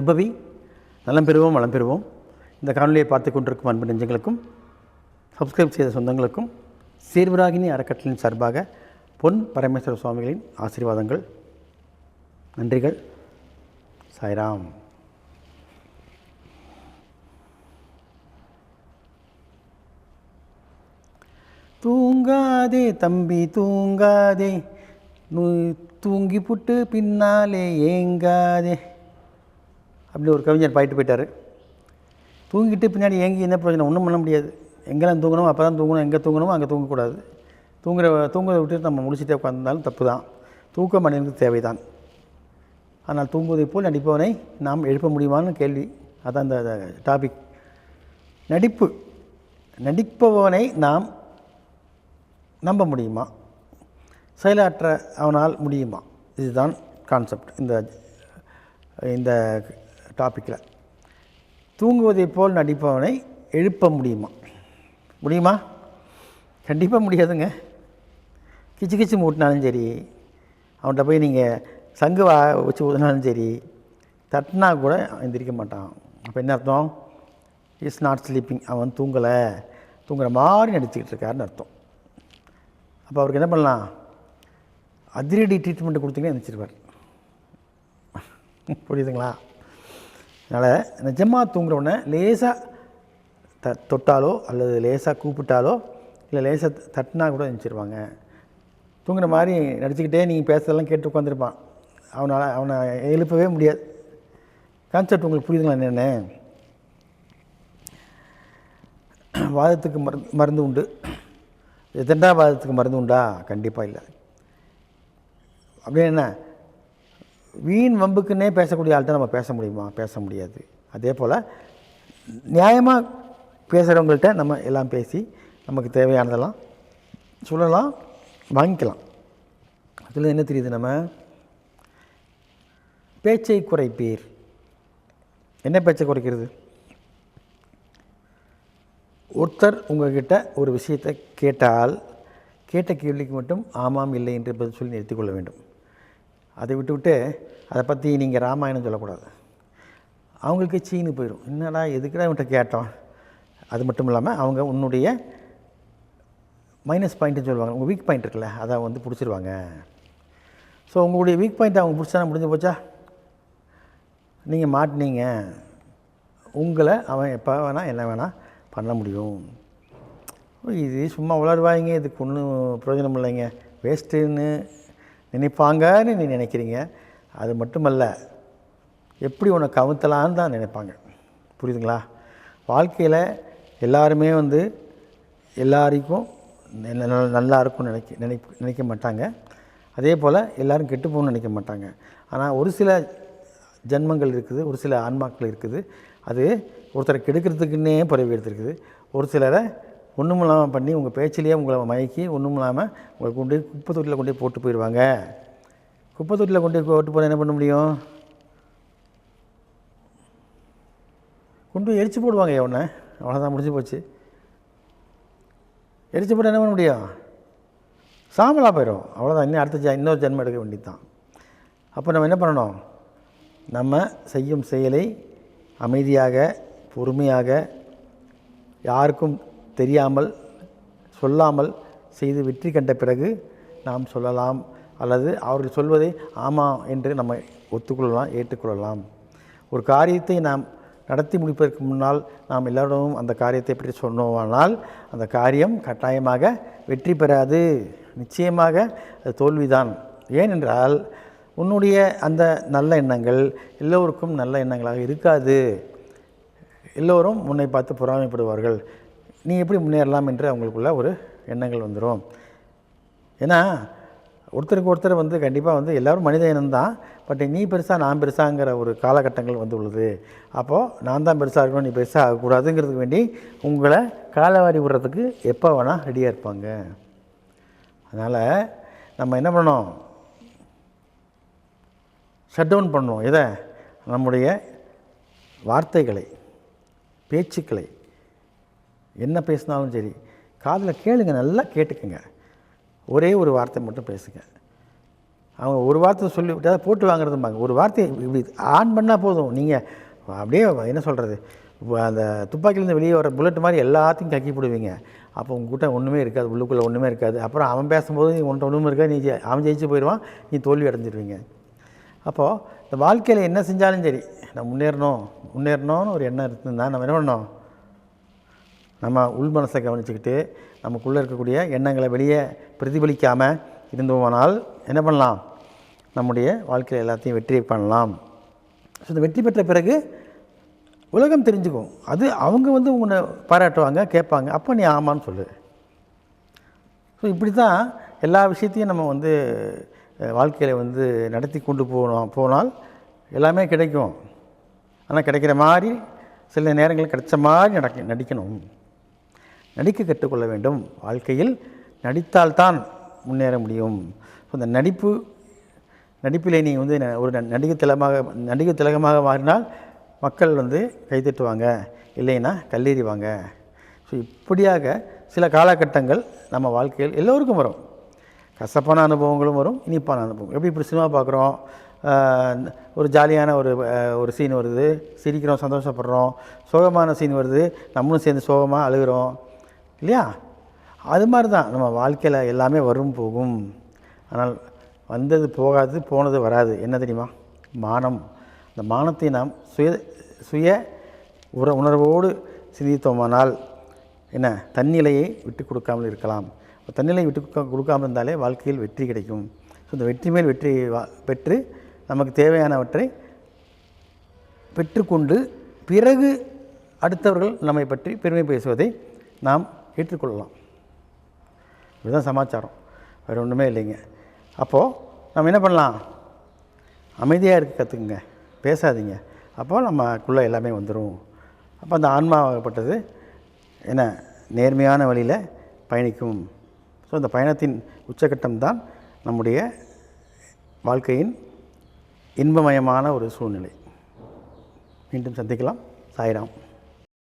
நற்பவி நலம் பெறுவோம் வளம் பெறுவோம். இந்த காணொலியை பார்த்து கொண்டிருக்கும் அன்பு நெஞ்சங்களுக்கும் சப்ஸ்கிரைப் செய்த சொந்தங்களுக்கும் சீர்வராகினி அறக்கட்டளையின் சார்பாக பொன் பரமேஸ்வர சுவாமிகளின் ஆசீர்வாதங்கள் நன்றிகள். சாய்ராம். தூங்காதே தம்பி தூங்காதே. தூங்கி புட்டு பின்னாலே ஏங்காதே. அப்படி ஒரு கவிஞர் பாயிட்டு போயிட்டார். தூங்கிட்டு பின்னாடி ஏங்கி என்ன பிரயோஜனம்? ஒன்றும் பண்ண முடியாது. எங்கெல்லாம் தூங்கணும் அப்போ தான் தூங்கணும். எங்கே தூங்கணுமோ அங்கே தூங்கக்கூடாது. தூங்குற தூங்குறதை விட்டுட்டு நம்ம முடிச்சுட்டே உட்காந்துருந்தாலும் தப்பு தான் தூக்கம் மனிதனுக்கு தேவைதான். ஆனால் தூங்குவதை போல் நடிப்பவனை நாம் எழுப்ப முடியுமான்னு கேள்வி. அதான் அந்த டாபிக் நடிப்பு. நடிப்பவனை நாம் நம்ப முடியுமா? செயலாற்ற அவனால் முடியுமா? இதுதான் கான்செப்ட் இந்த இந்த டாப்பிக்கில் தூங்குவதை போல் நடிப்பவனை எழுப்ப முடியுமா? முடியுமா? கண்டிப்பாக முடியாதுங்க. கிச்சு கிச்சு மூட்டினாலும் சரி அவன்கிட்ட போய் நீங்கள் சங்கு வா வச்சு ஊதினாலும் சரி தட்டினா கூட எந்திரிக்க மாட்டான். அப்போ என்ன அர்த்தம்? இஸ் நாட் ஸ்லீப்பிங் அவன் தூங்கலை. தூங்குற மாதிரி நடிச்சுக்கிட்டு இருக்காருன்னு அர்த்தம். அப்போ அவருக்கு என்ன பண்ணலாம்? அதிரடி ட்ரீட்மெண்ட் கொடுத்தீங்கன்னா எந்திரிச்சிருவார். புரியுதுங்களா? அதனால் நிஜமாக தூங்குறவுடனே லேசாக த தொட்டாலோ அல்லது லேசாக கூப்பிட்டாலோ இல்லை லேசாக தட்டினா கூட நினச்சிருவாங்க தூங்குற மாதிரி நடிச்சுக்கிட்டே நீங்கள் பேசுறதெல்லாம் கேட்டு உட்காந்துருப்பான் அவனால் அவனை எழுப்பவே முடியாது. கான்செப்ட் உங்களுக்கு புரியுதுங்களா என்னென்ன? வாதத்துக்கு மருந்து மருந்து உண்டு. எத்தண்டா வாதத்துக்கு மருந்து உண்டா? கண்டிப்பாக இல்லை. அப்படின்னு என்ன? வீண் வம்புக்குன்னே பேசக்கூடிய ஆள்கிட்ட நம்ம பேச முடியுமா? பேச முடியாது. அதே போல் நியாயமாக பேசுகிறவங்கள்ட்ட நம்ம எல்லாம் பேசி நமக்கு தேவையானதெல்லாம் சொல்லலாம் வாங்கிக்கலாம். அதில் என்ன தெரியுது நம்ம? பேச்சை குறைப்பீர். என்ன பேச்சை குறைக்கிறது? ஒருத்தர் உங்ககிட்ட ஒரு விஷயத்தை கேட்டால் கேட்ட கேள்விக்கு மட்டும் ஆமாம் இல்லை என்று பதில் சொல்லி நிறுத்திக்கொள்ள வேண்டும். அதை விட்டுவிட்டு அதை பற்றி நீங்கள் ராமாயணம் சொல்லக்கூடாது. அவங்களுக்கு சீனு போயிடும். என்னடா எதுக்குடா இவன்கிட்ட கேட்டோம்? அது மட்டும் இல்லாமல் அவங்க உன்னுடைய மைனஸ் பாயிண்ட்டுன்னு சொல்லுவாங்க. உங்கள் வீக் பாயிண்ட் இருக்குல்ல அதை வந்து பிடிச்சிருவாங்க. ஸோ உங்களுடைய வீக் பாயிண்ட் அவங்க பிடிச்சா முடிஞ்சு போச்சா? நீங்கள் மாட்டினீங்க. உங்களை அவன் எப்போ வேணால் என்ன வேணால் பண்ண முடியும். இது சும்மா உளருவாங்க இதுக்கு ஒன்றும் பிரயோஜனம் இல்லைங்க. வேஸ்ட்டுன்னு நினைப்பாங்கன்னு நீ நினைக்கிறீங்க. அது மட்டுமல்ல எப்படி உன்னை கவுத்தலான்னு தான் நினைப்பாங்க. புரியுதுங்களா? வாழ்க்கையில் எல்லாருமே வந்து எல்லாருக்கும் நல்லா இருக்கும்னு நினைக்க நினைக்க நினைக்க மாட்டாங்க. அதே போல் எல்லாரும் கெட்டு போகணும்னு நினைக்க மாட்டாங்க. ஆனால் ஒரு சில ஜென்மங்கள் இருக்குது ஒரு சில ஆன்மாக்கள் இருக்குது. அது ஒருத்தரை கெடுக்கிறதுக்குன்னே பிறவி எடுத்துருக்குது. ஒரு சிலரை ஒன்றும் இல்லாமல் பண்ணி உங்கள் பேச்சிலேயே உங்களை மயக்கி ஒன்றும் இல்லாமல் உங்களை கொண்டு போய் குப்பை தொட்டியில் கொண்டு போய் போட்டு போயிடுவாங்க. குப்பை தொட்டியில் கொண்டு போய் போட்டு போனால் என்ன பண்ண முடியும்? கொண்டு போய் எரிச்சு போடுவாங்க எவனை அவ்வளோதான் முடிஞ்சு போச்சு. எரிச்சு போட்டு என்ன பண்ண முடியும்? சாம்பலாக போயிடும் அவ்வளோதான் இன்னும் அடுத்த இன்னொரு ஜென்மம் எடுக்க வேண்டியது தான் அப்போ நம்ம என்ன பண்ணணும்? நம்ம செய்யும் செயலை அமைதியாக பொறுமையாக யாருக்கும் தெரியாமல் சொல்லாமல் செய்து வெற்றி கண்ட பிறகு நாம் சொல்லலாம். அல்லது அவர்கள் சொல்வதை ஆமாம் என்று நம்ம ஒத்துக்கொள்ளலாம் ஏற்றுக்கொள்ளலாம். ஒரு காரியத்தை நாம் நடத்தி முடிப்பதற்கு முன்னால் நாம் எல்லோரும் அந்த காரியத்தை பற்றி சொன்னோமானால் அந்த காரியம் கட்டாயமாக வெற்றி பெறாது. நிச்சயமாக அது தோல்விதான். ஏனென்றால் உன்னுடைய அந்த நல்ல எண்ணங்கள் எல்லோருக்கும் நல்ல எண்ணங்களாக இருக்காது. எல்லோரும் உன்னை பார்த்து பொறாமைப்படுவார்கள். நீ எப்படி முன்னேறலாம் என்று அவங்களுக்குள்ள ஒரு எண்ணங்கள் வந்துடும் ஏன்னா ஒருத்தருக்கு ஒருத்தர் வந்து கண்டிப்பாக வந்து எல்லோரும் மனித இனம்தான். பட் நீ பெருசாக நான் பெருசாங்கிற ஒரு காலகட்டங்கள் வந்து உள்ளது. அப்போது நான் தான் பெருசாக இருக்கணும் நீ பெருசாக ஆகக்கூடாதுங்கிறதுக்கு வேண்டி உங்களை காலவாரி விடுறதுக்கு எப்போ வேணால் ரெடியாக இருப்பாங்க. அதனால் நம்ம என்ன பண்ணோம் ஷட் டவுன் பண்ணணும். எதை? நம்முடைய வார்த்தைகளை பேச்சுக்களை என்ன பேசினாலும் சரி காதில் கேளுங்க நல்லா கேட்டுக்குங்க. ஒரே ஒரு வார்த்தை மட்டும் பேசுங்க. அவங்க ஒரு வார்த்தை சொல்லி விட்டால் போட்டு வாங்குறதும்பாங்க. ஒரு வார்த்தை இப்படி ஆன் பண்ணால் போதும். நீங்கள் அப்படியே என்ன சொல்கிறது அந்த துப்பாக்கிலேருந்து வெளியே வர புல்லட் மாதிரி எல்லாத்தையும் கக்கி போடுவீங்க. அப்போ உங்ககிட்ட ஒன்றுமே இருக்காது உள்ளுக்குள்ளே ஒன்றுமே இருக்காது. அப்புறம் அவன் பேசும்போது நீ உன்ட்ட ஒன்றுமே இருக்காது. நீ அவன் ஜெயிச்சு போயிடுவான். நீ தோல்வி அடைஞ்சிருவீங்க அப்போது இந்த வாழ்க்கையில் என்ன செஞ்சாலும் சரி நான் முன்னேறணும் முன்னேறணும்னு ஒரு எண்ணம் இருக்குதுன்னா நம்ம என்ன பண்ணோம் நம்ம உள் மனசை கவனிச்சுக்கிட்டு நமக்குள்ளே இருக்கக்கூடிய எண்ணங்களை வெளியே பிரதிபலிக்காமல் இருந்தோமானால் என்ன பண்ணலாம்? நம்முடைய வாழ்க்கையில் எல்லாத்தையும் வெற்றி பண்ணலாம். ஸோ இந்த வெற்றி பெற்ற பிறகு உலகம் தெரிஞ்சுக்கும். அது அவங்க வந்து உன்னை பாராட்டுவாங்க கேட்பாங்க. அப்போ நீ ஆமான்னு சொல்லு. ஸோ இப்படி தான் எல்லா விஷயத்தையும் நம்ம வந்து வாழ்க்கையில் வந்து நடத்தி கொண்டு போனோம் போனால் எல்லாமே கிடைக்கும். ஆனால் கிடைக்கிற மாதிரி சில நேரங்களில் கிடைச்ச மாதிரி நடக்க நடிக்கணும். நடிக்க கற்றுக்கொள்ள வேண்டும். வாழ்க்கையில் நடித்தால்தான் முன்னேற முடியும். ஸோ இந்த நடிப்பு நடிப்பிலே நீ வந்து ந- ஒரு நடிகை திலகமாக நடிகை திலகமாக மாறினால் மக்கள் வந்து கைத்தட்டுவாங்க இல்லைன்னா கல்லெறிவாங்க ஸோ இப்படியாக சில காலகட்டங்கள் நம்ம வாழ்க்கையில் எல்லோருக்கும் வரும். கசப்பான அனுபவங்களும் வரும் இனிப்பான அனுபவம் எப்படி இப்படி சினிமா பார்க்குறோம் ஒரு ஜாலியான ஒரு ஒரு சீன் வருது சிரிக்கிறோம் சந்தோஷப்படுறோம் சோகமான சீன் வருது நம்மளும் சேர்ந்து சோகமாக அழுகிறோம். இல்லையா? அது மாதிரி தான் நம்ம வாழ்க்கையில் எல்லாமே வரும் போகும். ஆனால் வந்தது போகாது போனது வராது. என்ன தெரியுமா? மானம். அந்த மானத்தை நாம் சுய சுய உற உணர்வோடு சிந்தித்தோமானால் என்ன? தன்னிலையை விட்டு கொடுக்காமல் இருக்கலாம். அப்ப தன்னிலை விட்டு கொடுக்க- கொடுக்காமல் இருந்தாலே வாழ்க்கையில் வெற்றி கிடைக்கும். ஸோ இந்த வெற்றி மேல் வெற்றி வா- பெற்று நமக்கு தேவையானவற்றை பெற்றுக்கொண்டு பிறகு அடுத்தவர்கள் நம்மை பற்றி பெருமை பேசுவதை நாம் ஏற்றுக்கொள்ளலாம். இதுதான் சமாச்சாரம். வேறு ஒன்றுமே இல்லைங்க. அப்போது நம்ம என்ன பண்ணலாம்? அமைதியாக இருக்க கற்றுக்குங்க பேசாதீங்க. அப்போ நம்மக்குள்ளே எல்லாமே வந்துடும் அப்போ அந்த ஆன்மாவாகப்பட்டது என்ன? நேர்மையான வழியில் பயணிக்கும். ஸோ அந்த பயணத்தின் உச்சக்கட்டம்தான் நம்முடைய வாழ்க்கையின் இன்பமயமான ஒரு சூழ்நிலை. மீண்டும் சந்திக்கலாம். சாய்ராம்.